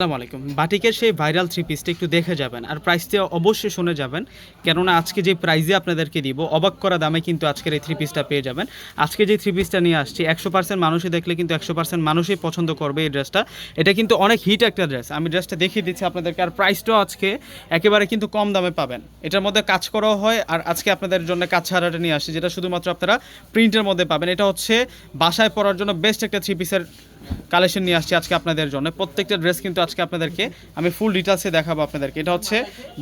আসসালামু আলাইকুম। বাটিকের সেই ভাইরাল থ্রি পিসটা একটু দেখে যাবেন আর প্রাইসটা অবশ্যই শুনে যাবেন। কেননা আজকে যে প্রাইজে আপনাদেরকে দিব, অবাক করা দামে কিন্তু আজকের এই থ্রি পিসটা পেয়ে যাবেন। আজকে যে থ্রি পিসটা নিয়ে আসছি, একশো পার্সেন্ট মানুষই দেখলে কিন্তু একশো পার্সেন্ট মানুষই পছন্দ করবে এই ড্রেসটা এটা কিন্তু অনেক হিট একটা ড্রেস আমি ড্রেসটা দেখিয়ে দিচ্ছি আপনাদেরকে। আর প্রাইসটাও আজকে একেবারে কিন্তু কম দামে পাবেন। এটার মধ্যে কাজ করাও হয় আর আজকে আপনাদের জন্য কাজ ছাড়াটা নিয়ে আসছি, যেটা শুধুমাত্র আপনারা প্রিন্টের মধ্যে পাবেন। এটা হচ্ছে বাসায় পড়ার জন্য বেস্ট একটা থ্রি পিসের কালেকশন নিয়ে আসছি আজকে আপনাদের জন্য। প্রত্যেকটা ড্রেস কিন্তু আজকে আপনাদেরকে আমি ফুল ডিটেলসে দেখাবো আপনাদেরকে। এটা হচ্ছে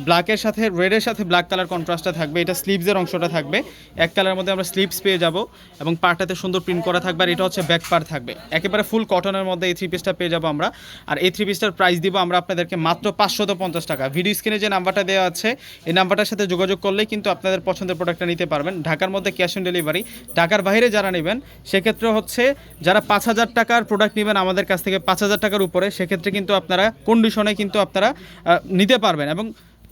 ব্ল্যাকের সাথে রেডের সাথে ব্ল্যাক কালার কন্ট্রাস্টটা থাকবে। এটা স্লিভসের অংশটা থাকবে। এক কালারের মধ্যে আমরা স্লিভস পেয়ে যাব এবং পার্টাতে সুন্দর প্রিন্ট করা থাকবে আর এটা হচ্ছে ব্যাক পার থাকবে। একেবারে ফুল কটনের মধ্যে এই থ্রি পিসটা পেয়ে যাব আমরা। আর এই থ্রি পিসটার প্রাইস দিব আমরা আপনাদেরকে মাত্র পাঁচশত পঞ্চাশ টাকা। ভিডিও স্ক্রিনে যে নাম্বারটা দেওয়া আছে, এই নাম্বারটার সাথে যোগাযোগ করলেই কিন্তু আপনাদের পছন্দের প্রোডাক্টটা নিতে পারবেন। ঢাকার মধ্যে ক্যাশ অন ডেলিভারি ঢাকার বাইরে যারা নেবেন, সেক্ষেত্রে হচ্ছে যারা পাঁচ হাজার টাকার প্রোডাক্ট নেবেন আমাদের কাছ থেকে পাঁচ হাজার টাকার উপরে, সেক্ষেত্রে কিন্তু আপনারা কন্ডিশনে কিন্তু আপনারা নিতে পারবেন এবং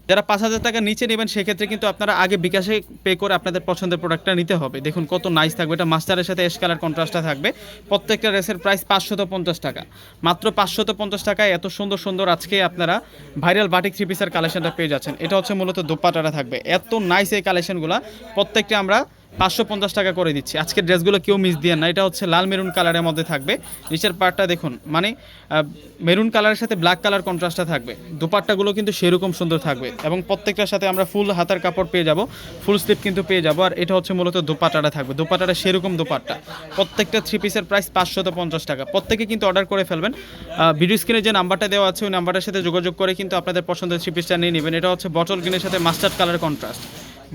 যারা পাঁচ হাজার টাকা নিচে নেবেন, সেক্ষেত্রে কিন্তু আপনারা আগে বিকাশে পে করে আপনাদের পছন্দের প্রোডাক্টটা নিতে হবে। দেখুন কত নাইস থাকবে। এটা মাস্টারের সাথে এস কালার কন্ট্রাস্টটা থাকবে। প্রত্যেকটা রেসের প্রাইস পাঁচশত পঞ্চাশ টাকা। মাত্র পাঁচশত পঞ্চাশ টাকায় এত সুন্দর সুন্দর আজকে আপনারা ভাইরাল বাটিক থ্রি পিসের কালেকশনটা পেয়ে যাচ্ছেন। এটা হচ্ছে মূলত দোপাটাটা থাকবে। এত নাইস এই কালেকশনগুলো প্রত্যেকটা আমরা পাঁচশো পঞ্চাশ টাকা করে দিচ্ছি। আজকের ড্রেসগুলো কেউ মিস দিয়ে না। এটা হচ্ছে লাল মেরুন কালারের মধ্যে থাকবে। নিচের পার্টটা দেখুন মানে মেরুন কালারের সাথে ব্ল্যাক কালার কন্ট্রাস্টটা থাকবে। দুপাট্টাগুলো কিন্তু সেরকম সুন্দর থাকবে এবং প্রত্যেকটার সাথে আমরা ফুল হাতার কাপড় পেয়ে যাব ফুল স্লিপ কিন্তু পেয়ে যাব। আর এটা হচ্ছে মূলত দোপাট্টাটা থাকবে। দোপাট্টাটা সেরকম দোপাট্টা। প্রত্যেকটা থ্রি পিসের প্রাইস পাঁচশত পঞ্চাশ টাকা। প্রত্যেকে কিন্তু অর্ডার করে ফেলবেন। ভিডিও স্ক্রিনে যে নাম্বারটা দেওয়া আছে, ওই নাম্বারটার সাথে যোগাযোগ করে কিন্তু আপনাদের পছন্দের থ্রি পিসটা নিয়ে নেবেন। এটা হচ্ছে বটল গ্রিনের সাথে মাস্টার্ড কালার কন্ট্রাস্ট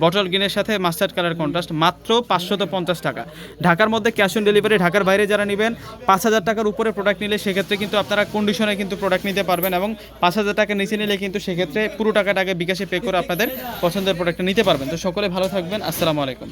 বটল গ্রিনের সাথে মাস্টার্ড কালার কন্ট্রাস্ট, মাত্র পাঁচশত পঞ্চাশ টাকা। ঢাকার মধ্যে ক্যাশ অন ডেলিভারি ঢাকার বাইরে যারা নেবেন, পাঁচ হাজার টাকার উপরে প্রোডাক্ট নিলে সেক্ষেত্রে কিন্তু আপনারা কন্ডিশনে কিন্তু প্রোডাক্ট নিতে পারবেন এবং পাঁচ হাজার টাকা নিচে নিলে কিন্তু সেক্ষেত্রে পুরো টাকাটাকে বিকাশে পে করে আপনাদের পছন্দের প্রোডাক্টটা নিতে পারবেন। তো সকলে ভালো থাকবেন, আসসালামু আলাইকুম।